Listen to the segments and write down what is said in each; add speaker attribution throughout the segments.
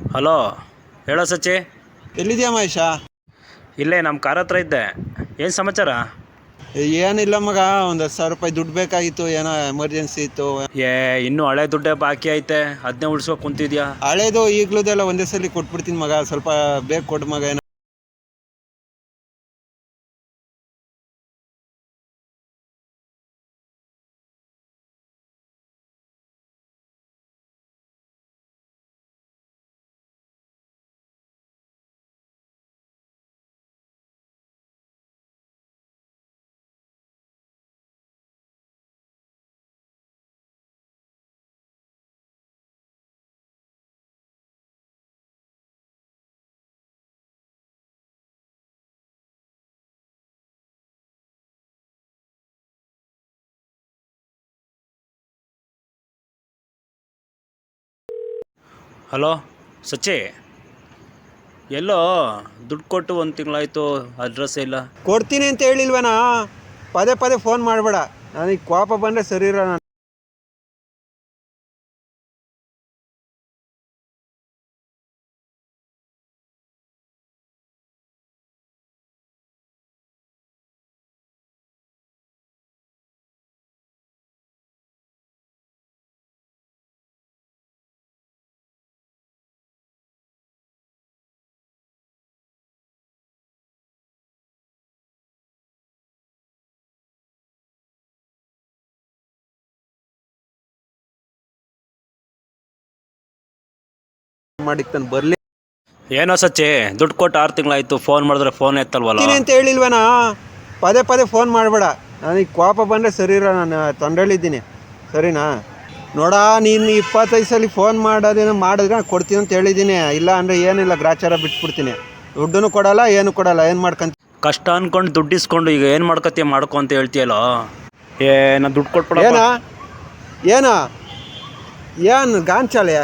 Speaker 1: Hello ಹೇಳೋ ಸಚ್ಚಿ.
Speaker 2: ಎಲ್ಲಿದ್ಯಾ ಮಹೇಶ?
Speaker 1: ಇಲ್ಲೇ ನಮ್ಮ ಕಾರ್ ಹತ್ರ ಇದ್ದೆ. ಏನು ಸಮಾಚಾರ?
Speaker 2: ಏನಿಲ್ಲ ಮಗ ಒಂದು ಹತ್ತು ಸಾವಿರ ರೂಪಾಯಿ ದುಡ್ಡು ಬೇಕಾಗಿತ್ತು ಏನೋ ಎಮರ್ಜೆನ್ಸಿ ಇತ್ತು.
Speaker 1: ಏ ಇನ್ನೂ ಹಳೆ ದುಡ್ಡೇ ಬಾಕಿ ಐತೆ ಅದನ್ನೇ ಉಳ್ಸ್ಕೊ ಕುಂತಿದ್ಯಾ?
Speaker 2: ಹಳೇದು ಈಗ್ಲೂದೆಲ್ಲ ಒಂದೇ ಸಲ ಕೊಟ್ಬಿಡ್ತೀನಿ ಮಗ ಸ್ವಲ್ಪ ಬೇಗ ಕೊಡು ಮಗ ಏನೋ
Speaker 1: ಹಲೋ ಸಚ್ಚಿ, ಎಲ್ಲೋ ದುಡ್ಡು ಕೊಟ್ಟು ಒಂದು ತಿಂಗಳಾಯಿತು ಅಡ್ರೆಸ್ ಇಲ್ಲ?
Speaker 2: ಕೊಡ್ತೀನಿ ಅಂತ ಹೇಳಿಲ್ವನಾ? ಪದೇ ಪದೇ ಫೋನ್ ಮಾಡಬೇಡ. ನನಗೆ ಕೋಪ ಬಂದರೆ ಸರಿ ಇರೋಣ ಮಾಡಿಕ್ತಾನೆ ಬರ್ಲಿ.
Speaker 1: ಏನೋ ಸಚ್ಚಿ ದುಡ್ಡು ಕೊಟ್ಟು ಆರು ತಿಂಗಳಾಯ್ತು ಫೋನ್ ಮಾಡಿದ್ರೆ ಫೋನ್ ಎತ್ತಲ್ವಲ್ಲ?
Speaker 2: ಕೊಡ್ತೀನಿ ಅಂತ ಹೇಳಿಲ್ವೇನಾ? ಪದೇ ಪದೇ ಫೋನ್ ಮಾಡಬೇಡ. ನನಗೆ ಕೋಪ ಬಂದರೆ ಸರಿ ಇರೋ ನಾನು ತೊಂದರೆಲಿದ್ದೀನಿ ಸರಿನಾ? ನೋಡ ನೀನು ಇಪ್ಪತ್ತೈದು ಸಲ ಫೋನ್ ಮಾಡೋದೇನೋ ಮಾಡಿದ್ರೆ ನಾನು ಕೊಡ್ತೀನಿ ಅಂತ ಹೇಳಿದ್ದೀನಿ. ಇಲ್ಲ ಅಂದರೆ ಏನಿಲ್ಲ ಗ್ರಾಚಾರ ಬಿಟ್ಬಿಡ್ತೀನಿ. ದುಡ್ಡನ್ನು ಕೊಡಲ್ಲ ಏನು ಕೊಡಲ್ಲ ಏನು ಮಾಡ್ಕೊಂತ?
Speaker 1: ಕಷ್ಟ ಅನ್ಕೊಂಡು ದುಡ್ಡು ಇಸ್ಕೊಂಡು ಈಗ ಏನು ಮಾಡ್ಕತ್ತೀಯ ಮಾಡ್ಕೊ ಅಂತ ಹೇಳ್ತೀಯಲ್ಲೋ? ಏ ನಾ ದುಡ್ಡು ಕೊಟ್ಬಿಡ
Speaker 2: ಏನ? ಏನ? ಏನು ಗಾಂಚಾಲೆ?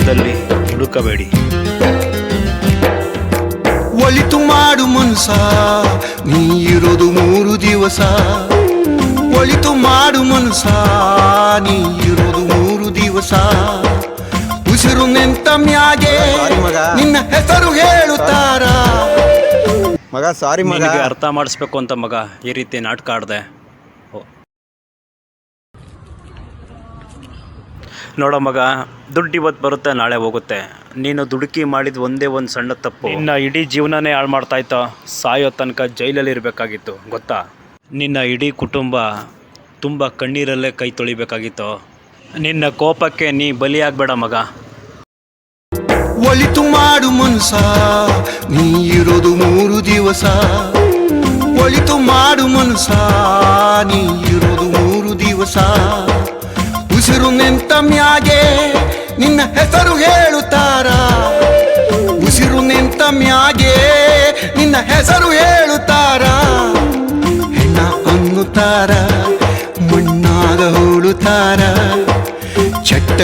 Speaker 1: ಕೋಪದಲ್ಲಿ ಹುಡುಕಬೇಡಿ.
Speaker 3: ಒಲಿತು ಮಾಡು ಮನ್ಸ ನೀ ಇರೋದು ಮೂರು ದಿವಸ. ಒಳಿತು ಮಾಡು ಮನ್ಸ ನೀ ಇರೋದು ಮೂರು ದಿವಸ. ಉಸಿರು ನಿಂತ ಮ್ಯಾಗೆ
Speaker 2: ಸಾರಿ ಮಗ.
Speaker 3: ನಿನ್ನ ಹೆಸರು ಹೇಳುತ್ತಾರ?
Speaker 2: ಮಗ ಸಾರಿ ಮಗ.
Speaker 1: ಅರ್ಥ ಮಾಡಿಸ್ಬೇಕು ಅಂತ ಮಗ ಈ ರೀತಿ ನಾಟಕ ಆಡ್ದೆ. ನೋಡೋ ಮಗ ದುಡ್ಡು ಇವತ್ತು ಬರುತ್ತೆ ನಾಳೆ ಹೋಗುತ್ತೆ. ನೀನು ದುಡುಕಿ ಮಾಡಿದ ಒಂದೇ ಒಂದು ಸಣ್ಣ ತಪ್ಪು. ನಿನ್ನ ಇಡೀ ಜೀವನನೇ ಹಾಳು ಮಾಡ್ತಾ ಇತ್ತು ಸಾಯೋ ತನಕ ಜೈಲಲ್ಲಿ ಇರಬೇಕಾಗಿತ್ತು ಗೊತ್ತಾ? ನಿನ್ನ ಇಡೀ ಕುಟುಂಬ ತುಂಬ ಕಣ್ಣೀರಲ್ಲೇ ಕೈ ತೊಳಿಬೇಕಾಗಿತ್ತು. ನಿನ್ನ ಕೋಪಕ್ಕೆ ನೀ ಬಲಿಯಾಗಬೇಡ ಮಗ.
Speaker 3: ಒಳಿತು ಮಾಡು ಮನುಷ ನೀ ಇರೋದು ಮೂರು ದಿವಸ. ಒಳಿತು ಮಾಡು ಮನುಷ ನೀ ಇರೋದು ಮ್ಯಾಗೆ ನಿನ್ನ ಹೆಸರು ಹೇಳುತ್ತಾರ? ಉಸಿರು ನಿಂತ ಮ್ಯಾಗೆ ನಿನ್ನ ಹೆಸರು ಹೇಳುತ್ತಾರ? ಹೆಣ್ಣ ಅನ್ನುತ್ತಾರ ಮಣ್ಣಾಗ ಹೋಳುತ್ತಾರಾ